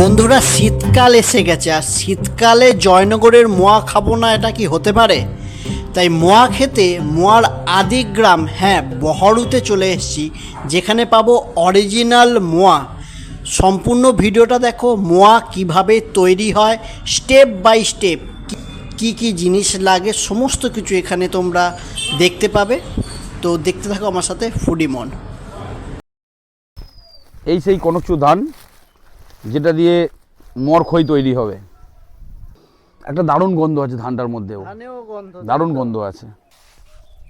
বন্ধুরা, শীতকাল এসে গেছে। আর শীতকালে জয়নগরের মোয়া খাব না, এটা কি হতে পারে? তাই মোয়া খেতে মোয়ার আদিগ্রাম হ্যাঁ বহরুতে চলে এসেছি, যেখানে পাবো অরিজিনাল মোয়া। সম্পূর্ণ ভিডিওটা দেখো, মোয়া কীভাবে তৈরি হয়, স্টেপ বাই স্টেপ, কি কি জিনিস লাগে, সমস্ত কিছু এখানে তোমরা দেখতে পাবে। তো দেখতে থাকো আমার সাথে ফুডিমন। এই সেই কনকচু ধান যেটা দিয়ে মরখই তৈরি হবে। একটা দারুণ গন্ধ আছে ধানটার মধ্যেও। দারুণ গন্ধ আছে।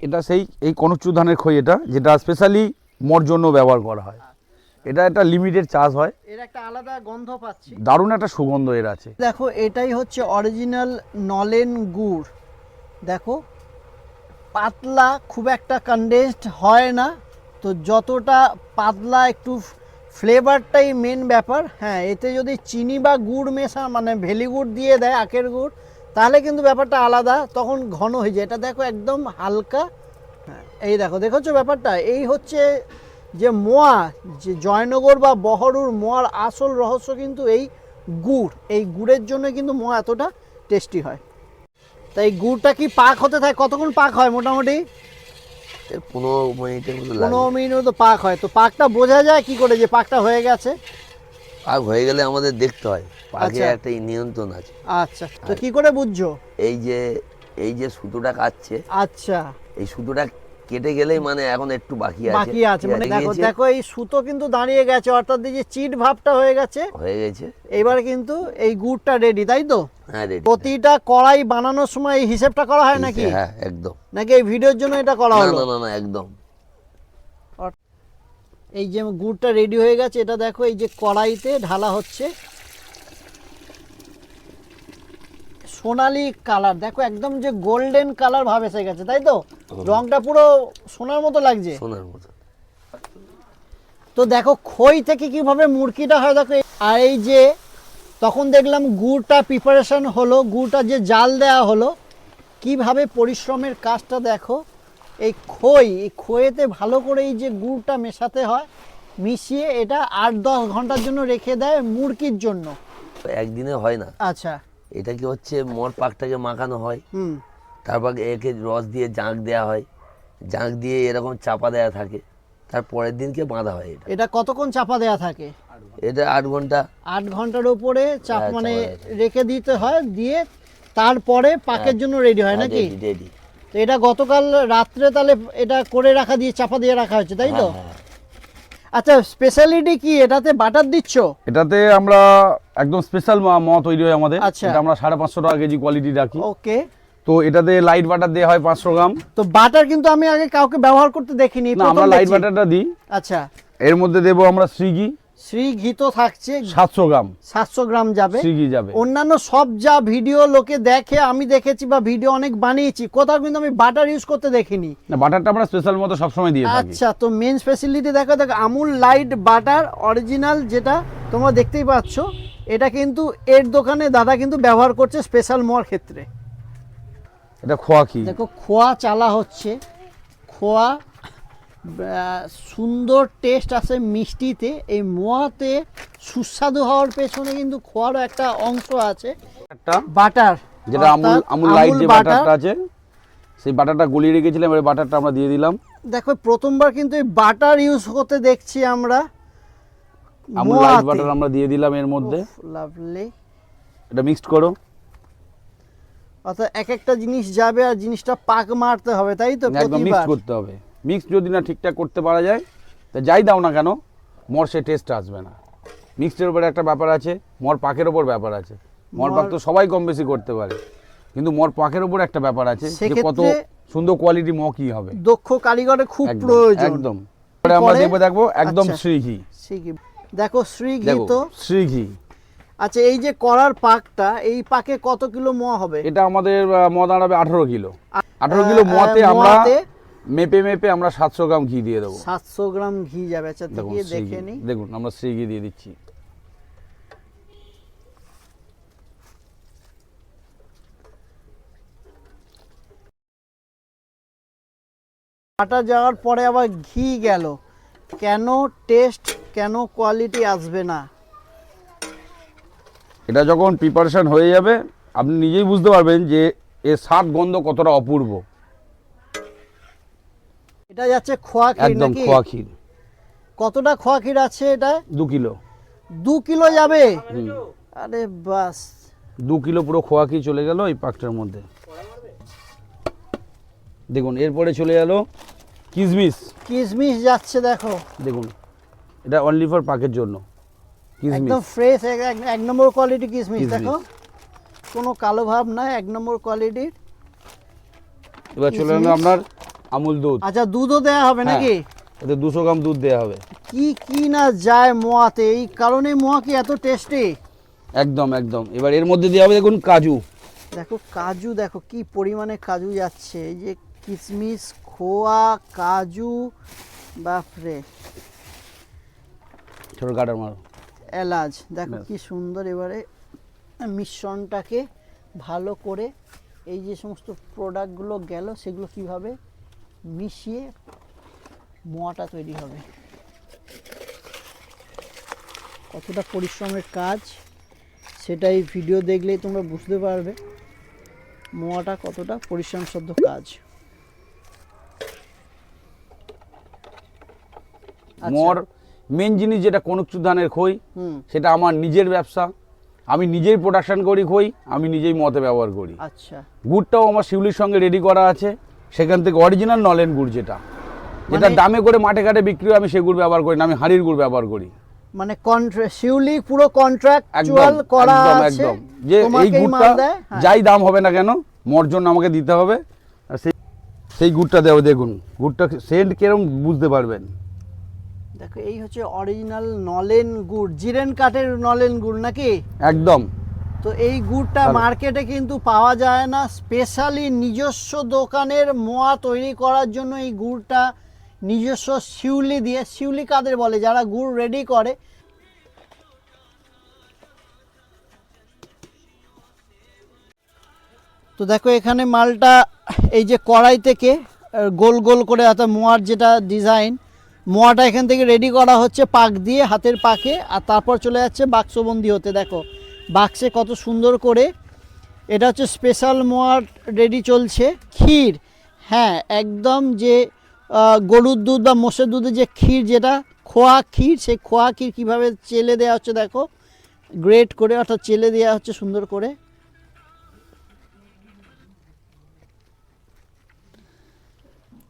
এটা সেই এই কনকচু ধানের খই এটা যেটা স্পেশালি মর জন্য ব্যবহার করা হয়। এটা একটা লিমিটেড চাষ হয়। এর একটা আলাদা গন্ধ পাচ্ছি। দারুণ একটা সুগন্ধ এর আছে। দেখো এটাই হচ্ছে অরিজিনাল নলেন গুড়। দেখো পাতলা খুব একটা কনডেন্সড হয় না। তো যতটা পাতলা একটু ফ্লেভারটাই মেন ব্যাপার। হ্যাঁ এতে যদি চিনি বা গুড় মেশা মানে ভেলি গুড় দিয়ে দেয় আখের গুড় তাহলে কিন্তু ব্যাপারটা আলাদা তখন ঘন হয়ে যায়। এটা দেখো একদম হালকা। হ্যাঁ, এই দেখো দেখেছ ব্যাপারটা? এই হচ্ছে যে মোয়া যে জয়নগর বা বহরুর মোয়ার আসল রহস্য কিন্তু এই গুড়। এই গুড়ের জন্য কিন্তু মোয়া এতটা টেস্টি হয়। তাই গুড়টা কি পাক হতে থাকে? কতক্ষণ পাক হয় মোটামুটি? পনেরো মিনিটের মতো পনেরো মিনিট তো পাক হয়। তো পাকটা বোঝা যায় কি করে যে পাকটা হয়ে গেছে? পাক হয়ে গেলে আমাদের দেখতে হয়। পাকে আচ্ছা। একটা নিয়ন্ত্রণ আছে। আচ্ছা। তো কি করে বুঝছ? এই যে এই যে সুতোটা কাটছে আচ্ছা। এই সুতোটা কেটে গেলেই মানে এখন একটু বাকি আছে। বাকি আছে। মানে দেখো দেখো এই সুতো কিন্তু দাঁড়িয়ে গেছে অর্থাৎ এই যে চিট ভাবটা হয়ে গেছে। হয়ে গেছে। এবার কিন্তু এই গুড়টা রেডি তাই তো? হ্যাঁ রেডি প্রতিটা কড়াই বানানোর সময় এই হিসেবটা করা হয় নাকি? হ্যাঁ একদম। নাকি এই ভিডিওর জন্য এটা করা হলো? না না না একদম। এই যে গুড়টা রেডি হয়ে গেছে এটা দেখো এই যে কড়াইতে ঢালা হচ্ছে। সোনালি কালার। দেখো একদম যে গোল্ডেন কালার ভাব এসে গেছে তাই তো? রংটা পুরো সোনার মতো লাগছে। সোনার মতো। তো দেখো খই থেকে কীভাবে মুরগিটা হয় দেখো আর এই যে তখন দেখলাম গুড়টা প্রিপারেশন হলো গুড়টা যে জাল দেওয়া হলো কীভাবে পরিশ্রমের কাজটা দেখো এই খই এই খইয়েতে ভালো করে এই যে গুড়টা মেশাতে হয় মিশিয়ে এটা আট দশ ঘণ্টার জন্য রেখে দেয় মুরগির জন্য। একদিনে হয় না। আচ্ছা। এটা কি হচ্ছে? মর পাকটাকে মাখানো হয়। তারপর একে রস দিয়ে জাঁক দেওয়া হয়। জাঁক দিয়ে এরকম চাপা দেওয়া থাকে। তার পরের দিনকে বাঁধা হয় এটা। এটা কতক্ষণ চাপা দেওয়া থাকে? এটা আট ঘণ্টা। আট ঘণ্টার উপরে চাপ হ্যাঁ, মানে রেখে দিতে হয় দিয়ে তারপরে পাকের জন্য রেডি হয় নাকি? রেডি তো এটা গতকাল রাত্রে তাহলে এটা করে রাখা দিয়ে চাপা দিয়ে রাখা হচ্ছে তাই তো? হ্যাঁ, আচ্ছা স্পেশালিটি কি? এটাতে বাটার দিচ্ছ? এটাতে আমরা একদম স্পেশাল ম তৈরি হয় আমাদের। আচ্ছা। এটা আমরা সাড়ে পাঁচশো টাকা কেজি কোয়ালিটি রাখি। ওকে তো এটাতে লাইট বাটার দেওয়া হয় পাঁচশো গ্রাম। তো বাটার কিন্তু আমি আগে কাউকে ব্যবহার করতে দেখিনি। আমরা লাইট বাটারটা দিই। আচ্ছা। এর মধ্যে দেবো আমরা শ্রীঘি শ্রী ঘি তো থাকছে। সাতশো গ্রাম। সাতশো গ্রাম যাবে। শ্রীঘি যাবে। অন্যান্য সব যা ভিডিও লোকে দেখে আমি দেখেছি বা ভিডিও অনেক বানিয়েছি কোথাও কিন্তু আমি বাটার ইউজ করতে দেখিনি। না বাটারটা আমরা স্পেশাল মতো সবসময় দিয়ে থাকি। আচ্ছা তো মেন স্পেশালিটি দেখো দেখো আমুল লাইট বাটার অরিজিনাল যেটা তোমরা দেখতেই পাচ্ছ এটা কিন্তু এর দোকানে দাদা কিন্তু ব্যবহার করছে স্পেশাল মোয়ার ক্ষেত্রে। এটা খোয়া কি? দেখো খোয়া চালা হচ্ছে খোয়া সুন্দর টেস্ট আছে মিষ্টিতে। এই মোয়াতে সুস্বাদু হওয়ার পেছনে কিন্তু খোয়ারও একটা অংশ আছে। একটা বাটার যেটা আমুল আমুল লাইট যে বাটারটা আছে সেই বাটারটা গলিয়ে রেখেছিলাম এবার বাটারটা আমরা দিয়ে দিলাম। দেখো প্রথমবার কিন্তু এই বাটার ইউজ করতে দেখছি আমরা। আমুল লাইট বাটার আমরা দিয়ে দিলাম এর মধ্যে। লাভলি এটা মিক্সড করো। অর্থাৎ এক একটা জিনিস যাবে আর জিনিসটা পাক মারতে হবে তাই তো একদম মিক্স করতে হবে। মিক্স যদি না ঠিকঠাক করতে পারা যায় তা যাই দাও না কেন মর সে টেস্ট আসবে না। মিক্সডের উপরে একটা ব্যাপার আছে মর পাকের ওপর ব্যাপার আছে। মর পাক তো সবাই কম বেশি করতে পারে। কিন্তু মর পাকের ওপর একটা ব্যাপার আছে যে কত সুন্দর কোয়ালিটি ম কি হবে। দক্ষ কারিগরের খুব প্রয়োজন। একদম। আমরা দেখব দেখব একদম আচ্ছা। শ্রীঘি শ্রীঘি দেখো শ্রীঘি দেখো তো শ্রীঘি আচ্ছা এই যে করার পাকটা এই পাকে কত কিলো ম হবে? এটা আমাদের ম দাঁড়াবে আঠারো কিলো। আঠারো কিলো মতে আমরা মেপে মেপে আমরা সাতশো গ্রাম ঘি দিয়ে দেবো। সাতশো গ্রাম ঘি যাবে আচ্ছা দেখুন। দেখে নি। দেখুন আমরা শ্রীঘি দিয়ে দিচ্ছি। আটা যাওয়ার পরে আবার ঘি গেল। কেন টেস্ট কেন কোয়ালিটি আসবে না? এটা যখন প্রিপারেশন হয়ে যাবে আপনি নিজেই বুঝতে পারবেন যে এর স্বাদ গন্ধ কতটা অপূর্ব। এটা যাচ্ছে খোয়া ক্ষীর একদম নাকি? খোয়া ক্ষীর। কতটা খোয়া ক্ষীর আছে এটা? দু কিলো। দু কিলো যাবে? আরে বাস। দু কিলো পুরো খোয়া ক্ষীর চলে গেল এই পাকটার মধ্যে। দেখুন এরপরে চলে গেল কিশমিশ কিশমিশ যাচ্ছে দেখো। দেখুন এটা অনলি ফর পাকের জন্য। কিশমিশ একদম ফ্রেশ এক নম্বর কোয়ালিটি কিশমিশ। দেখো। কোনো কালো ভাব নাই এক নম্বর কোয়ালিটির এবার চলে গেল আপনার আমুল দুধ। আচ্ছা দুধও দেওয়া হবে হ্যাঁ। নাকি? এতে দুশো গ্রাম দুধ দেওয়া হবে। কি কি না যায় মোয়াতে? এই কারণে মোয়া কি এত টেস্টি একদম একদম। এবার এর মধ্যে দেওয়া হবে দেখুন কাজু। দেখো কাজু দেখো কি পরিমাণে কাজু যাচ্ছে। এই যে কিশমিশ খোয়া কাজু বাপরে। ছোট কাটার মারো এলাচ। দেখো। কি সুন্দর এবারে মিশ্রণটাকে ভালো করে এই যে সমস্ত প্রোডাক্টগুলো গেল সেগুলো কীভাবে মিশিয়ে মোয়াটা তৈরি হবে। কতটা পরিশ্রমের কাজ সেটাই ভিডিও দেখলেই তোমরা বুঝতে পারবে মোয়াটা কতটা পরিশ্রমসাধ্য কাজ। আচ্ছা। মোর মেন জিনিস যেটা কনকচুর ধানের খই সেটা আমার নিজের ব্যবসা। আমি নিজেই প্রোডাকশন করি খই আমি নিজেই মতে ব্যবহার করি। আচ্ছা। গুড়টাও আমার শিউলির সঙ্গে রেডি করা আছে। সেখান থেকে অরিজিনাল নলেন গুড় যেটা যেটা মানে- দামে করে মাঠে ঘাটে বিক্রি হয় আমি সে গুড় ব্যবহার করি না আমি হাড়ির গুড় ব্যবহার করি। মানে শিউলি পুরো কন্ট্রাকচুয়াল করা আছে একদম। যে এই গুড়টা হ্যাঁ। যাই দাম হবে না কেন মোর জন্য আমাকে দিতে হবে। আর সেই সেই গুড়টা দেবো দেখুন গুড়টা সেন্ট কিরম বুঝতে পারবেন। দেখো এই হচ্ছে অরিজিনাল নলেন গুড় জিরেন কাঠের নলেন গুড় নাকি? একদম। তো এই গুড়টা মার্কেটে কিন্তু পাওয়া যায় না। স্পেশালি নিজস্ব দোকানের মোয়া তৈরি করার জন্য এই গুড়টা নিজস্ব শিউলি দিয়ে শিউলি কাদের বলে? যারা গুড় রেডি করে। তো দেখো এখানে মালটা এই যে কড়াই থেকে গোল গোল করে অর্থাৎ মোয়ার যেটা ডিজাইন মোয়াটা এখান থেকে রেডি করা হচ্ছে পাক দিয়ে হাতের পাকে আর তারপর চলে যাচ্ছে বাক্সবন্দি হতে। দেখো বাক্সে কত সুন্দর করে, এটা হচ্ছে স্পেশাল মোয়ার রেডি চলছে। ক্ষীর হ্যাঁ একদম যে গরুর দুধ বা মোষের দুধের যে ক্ষীর, যেটা খোয়া ক্ষীর, সেই খোয়া ক্ষীর কীভাবে চেলে দেওয়া হচ্ছে দেখো। গ্রেট করে অর্থাৎ চেলে দেওয়া হচ্ছে সুন্দর করে।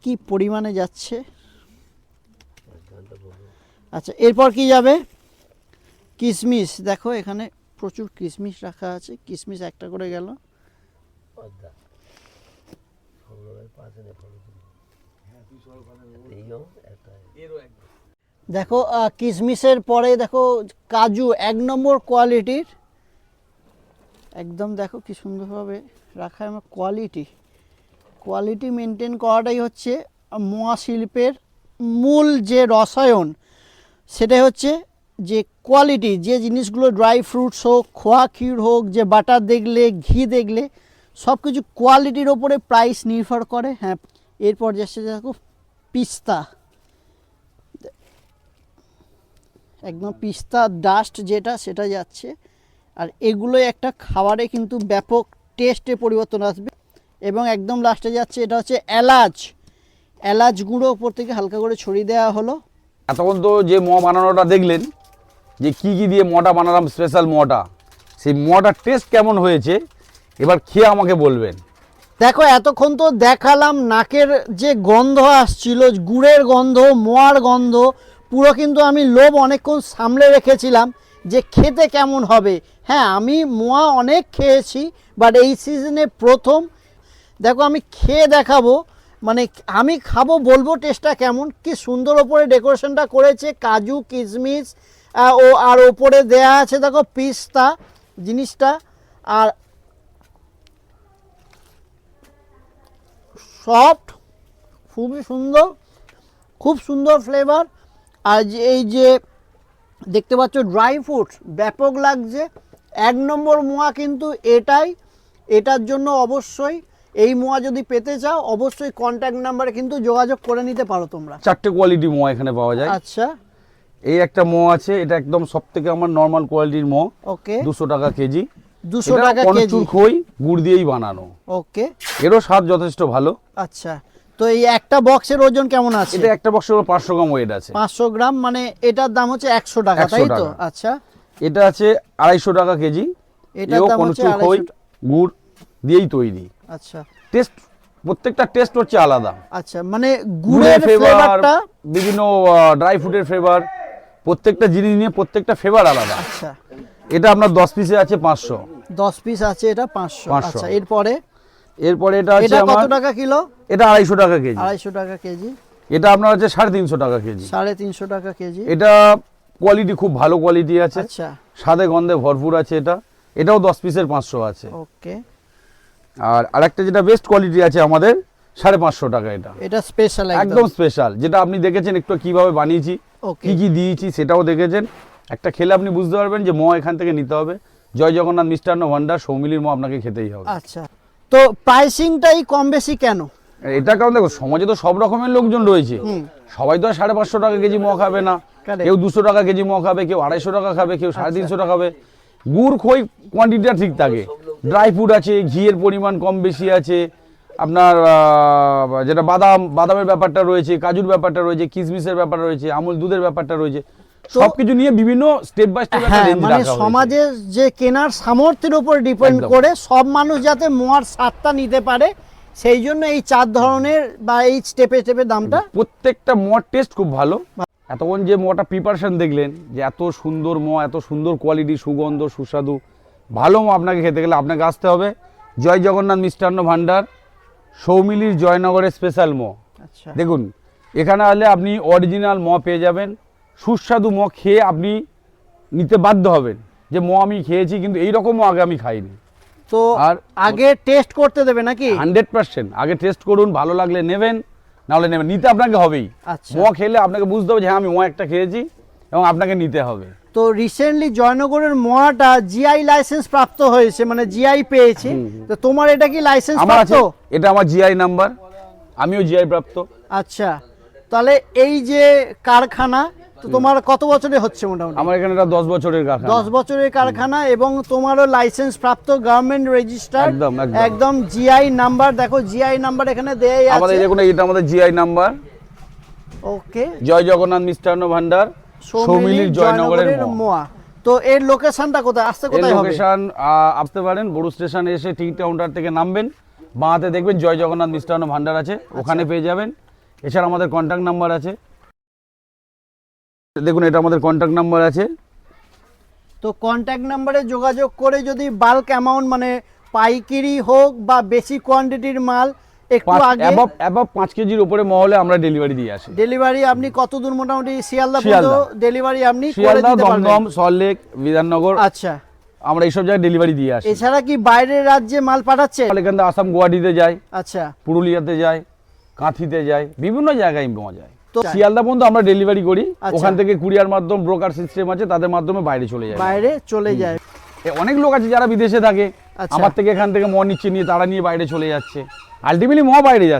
কি পরিমাণে যাচ্ছে? আচ্ছা এরপর কি যাবে? কিশমিশ দেখো এখানে প্রচুর কিশমিশ রাখা আছে কিশমিশ একটা করে গেল। দেখো আহ, কিশমিশের পরে দেখো কাজু এক নম্বর কোয়ালিটির। একদম দেখো কি সুন্দরভাবে রাখা আমার কোয়ালিটি। কোয়ালিটি মেনটেন করাটাই হচ্ছে মোয়া শিল্পের মূল যে রসায়ন সেটাই হচ্ছে যে কোয়ালিটি যে জিনিসগুলো ড্রাই ফ্রুটস হোক, খোয়া ক্ষীর হোক, যে বাটার দেখলে, ঘি দেখলে সব কিছু কোয়ালিটির ওপরে প্রাইস নির্ভর করে। হ্যাঁ এরপর যাচ্ছে দেখো পিস্তা একদম পিস্তা ডাস্ট যেটা, সেটা যাচ্ছে। আর এগুলো একটা খাবারে কিন্তু ব্যাপক টেস্টে পরিবর্তন আসবে। এবং একদম লাস্টে যাচ্ছে, এটা হচ্ছে এলাচ। এলাচ গুঁড়ো ওপর থেকে হালকা করে ছড়িয়ে দেওয়া হলো। এতক্ষণ তো যে ম বানানোটা দেখলেন যে কি কি দিয়ে মটা বানালাম স্পেশাল মটা। সেই মটার টেস্ট কেমন হয়েছে, এবার খেয়ে আমাকে বলবেন। দেখো, এতক্ষণ তো দেখালাম নাকের যে গন্ধ আসছিল, গুড়ের গন্ধ, মোয়ার গন্ধ, পুরো কিন্তু আমি লোভ অনেকক্ষণ সামলে রেখেছিলাম যে খেতে কেমন হবে। হ্যাঁ আমি মোয়া অনেক খেয়েছি বাট এই সিজনে প্রথম। দেখো, আমি খেয়ে দেখাবো মানে আমি খাব, বলব টেস্টটা কেমন, কি সুন্দর ওপরে ডেকোরেশনটা করেছে, কাজু, কিশমিশ ও আর ওপরে দেয়া আছে দেখো পিস্তা জিনিসটা আর সফট খুবই সুন্দর খুব সুন্দর ফ্লেভার আর যে এই যে দেখতে পাচ্ছ ড্রাই ফ্রুটস ব্যাপক লাগছে এক নম্বর মোয়া কিন্তু এটাই এটার জন্য অবশ্যই এই মোয়া যদি পেতে চাও অবশ্যই কন্ট্যাক্ট নাম্বারে কিন্তু যোগাযোগ করে নিতে পারো তোমরা। চারটে কোয়ালিটি মোয়া এখানে পাওয়া যায়। আচ্ছা। এই একটা মো আছে এটা একদম সব থেকে আমার নর্মাল কোয়ালিটির ম। ওকে দুশো টাকা কেজি। দুশো টাকা কেজি। খই গুড় দিয়েই বানানো। ওকে এরও স্বাদ যথেষ্ট ভালো। আচ্ছা। তো এই একটা বক্সের ওজন কেমন আছে? এটা একটা বক্সের পাঁচশো গ্রাম ওয়েট আছে। পাঁচশো গ্রাম মানে এটার দাম হচ্ছে একশো টাকা 100 তাই তো? আচ্ছা। এটা আছে আড়াইশো টাকা কেজি। এটার এও কনচুর খই গুড় দিয়েই তৈরি। আচ্ছা। টেস্ট প্রত্যেকটা টেস্ট হচ্ছে আলাদা। আচ্ছা মানে গুড়ের গুড়ের ফ্লেভার ফ্লেভারটা বিভিন্ন ড্রাই ফ্রুটের ফ্লেভার প্রত্যেকটা জিনিস নিয়ে প্রত্যেকটা ফেভার আলাদা। আচ্ছা। এটা আপনার দশ পিসে আছে পাঁচশো। দশ পিস আছে এটা পাঁচশো। 500 আচ্ছা এরপরে? এরপরে এটা আছে এটা কত আমার টাকা কিলো? এটা আড়াইশো টাকা কেজি। আড়াইশো টাকা কেজি। এটা আপনার আছে সাড়ে তিনশো টাকা কেজি। সাড়ে তিনশো টাকা কেজি। এটা কোয়ালিটি খুব ভালো কোয়ালিটি আছে। আচ্ছা। স্বাদে গন্ধে ভরপুর আছে এটা। এটাও দশ পিসের পাঁচশো আছে। ওকে। আর আরেকটা যেটা বেস্ট কোয়ালিটি আছে আমাদের সাড়ে পাঁচশো টাকা এটা। এটা স্পেশাল একদম। স্পেশাল যেটা আপনি দেখেছেন একটু কীভাবে বানিয়েছি। কি কি দিয়েছি সেটাও দেখেছেন। একটা খেলে আপনি বুঝতে পারবেন যে ম এখান থেকে নিতে হবে। জয় জগন্নাথ মিষ্টান্ন ভান্ডার সৌমিলির ম আপনাকে খেতেই হবে। আচ্ছা। তো প্রাইসিংটাই কম বেশি কেন? এটা কারণ দেখো সমাজে তো সব রকমের লোকজন রয়েছে। সবাই তো আর সাড়ে পাঁচশো টাকা কেজি ম খাবে না। কেউ দুশো টাকা কেজি ম খাবে কেউ আড়াইশো টাকা খাবে কেউ সাড়ে তিনশো টাকা খাবে। গুড় খই কোয়ান্টিটিটা ঠিক থাকে। ড্রাই ফ্রুট আছে ঘিয়ের পরিমাণ কম বেশি আছে। আপনার যেটা বাদাম বাদামের ব্যাপারটা রয়েছে কাজুর ব্যাপারটা রয়েছে কিশমিশের ব্যাপার রয়েছে আমুল দুধের ব্যাপারটা রয়েছে সবকিছু নিয়ে বিভিন্ন স্টেপ বাই স্টেপ মানে সমাজের যে কেনার সামর্থ্যের উপর ডিপেন্ড করে সব মানুষ যাতে মোয়ার স্বাদটা নিতে পারে সেই জন্য এই চার ধরনের বা এই স্টেপে স্টেপে দামটা প্রত্যেকটা মর টেস্ট খুব ভালো। এতক্ষণ যে মটা প্রিপারেশন দেখলেন যে এত সুন্দর ম এত সুন্দর কোয়ালিটি সুগন্ধ সুস্বাদু ভালো ম আপনাকে খেতে গেলে আপনাকে আসতে হবে। জয় জগন্নাথ মিষ্টান্ন ভাণ্ডার। সৌমিলির জয়নগরের স্পেশাল ম আচ্ছা। দেখুন এখানে আসলে আপনি অরিজিনাল ম পেয়ে যাবেন। সুস্বাদু ম খেয়ে আপনি নিতে বাধ্য হবেন যে ম আমি খেয়েছি কিন্তু এই রকমও আগে আমি খাইনি। তো আর আগে টেস্ট করতে দেবে নাকি? Hundred percent. আগে টেস্ট করুন ভালো লাগলে নেবেন নাহলে নেবেন নিতে আপনাকে হবেই। আচ্ছা। ম খেলে আপনাকে বুঝতে হবে যে হ্যাঁ আমি ম একটা খেয়েছি এবং আপনাকে নিতে হবে। তো রিসেন্টলি জয়নগরের মোয়াটা জিআই লাইসেন্স প্রাপ্ত হয়েছে মানে জিআই পেয়েছে। তো তোমার এটা কি লাইসেন্স প্রাপ্ত? আছে এটা আমার জিআই নাম্বার আমিও জিআই প্রাপ্ত। আচ্ছা তাহলে এই যে কারখানা তো তোমার কত বছরে হচ্ছে মোটামুটি? আমার এখানে একটা দশ বছরের কারখানা। দশ বছরের কারখানা এবং তোমারও লাইসেন্স প্রাপ্ত গভর্নমেন্ট রেজিস্টার একদম, একদম। জিআই নাম্বার দেখো জিআই নাম্বার এখানে দেয়াই আছে। আমাদের দেখুন এটা আমাদের GI number okay Joy Jagannath Mishtanna Bhandar. সৌমিলির জয়নগরের মোয়া। তো এর লোকেশনটা কোথায়? আসতে কোথায় হবে? লোকেশন আসতে পারেন বড় স্টেশন এসে টিকিট কাউন্টার থেকে নামবেন। বাঁহাতে দেখবেন জয় জগন্নাথ মিষ্টান্ন ভান্ডার আছে ওখানে পেয়ে যাবেন। এছাড়া আমাদের কন্ট্যাক্ট নাম্বার আছে। দেখুন এটা আমাদের কন্ট্যাক্ট নাম্বার আছে। তো কন্ট্যাক্ট নাম্বারে যোগাযোগ করে যদি বাল্ক অ্যামাউন্ট মানে পাইকারি হোক বা বেশি কোয়ান্টিটির মাল একটু আগে অ্যাবভ অ্যাবভ পাঁচ কেজির উপরে মহলে আমরা ডেলিভারি দিয়ে আসি। ডেলিভারি আপনি কত দূর মোটামুটি? শিয়ালদা শিয়ালদা। ডেলিভারি আপনি করে দিতে পারবেন। দমদম সল্টলেক বিধাননগর। আচ্ছা। আমরা এইসব জায়গায় ডেলিভারি দিয়ে আসি। এছাড়া কি বাইরের রাজ্যে মাল পাঠাচ্ছে এখান থেকে আসাম গুয়াহাটিতে যায় আচ্ছা। পুরুলিয়াতে যায় কাঁথিতে যায় বিভিন্ন জায়গায় পাওয়া যায়। তো শিয়ালদা পর্যন্ত আমরা ডেলিভারি করি। আচ্ছা। ওখান থেকে কুরিয়ার মাধ্যম ব্রোকার সিস্টেম আছে তাদের মাধ্যমে বাইরে চলে যায়। বাইরে চলে যায়। অনেক লোক আছে যারা বিদেশে থাকে। আচ্ছা। আমার থেকে এখান থেকে ম নিচ্ছে নিয়ে তারা নিয়ে বাইরে চলে যাচ্ছে। আলটিমেটলি ম বাইরে যাচ্ছে।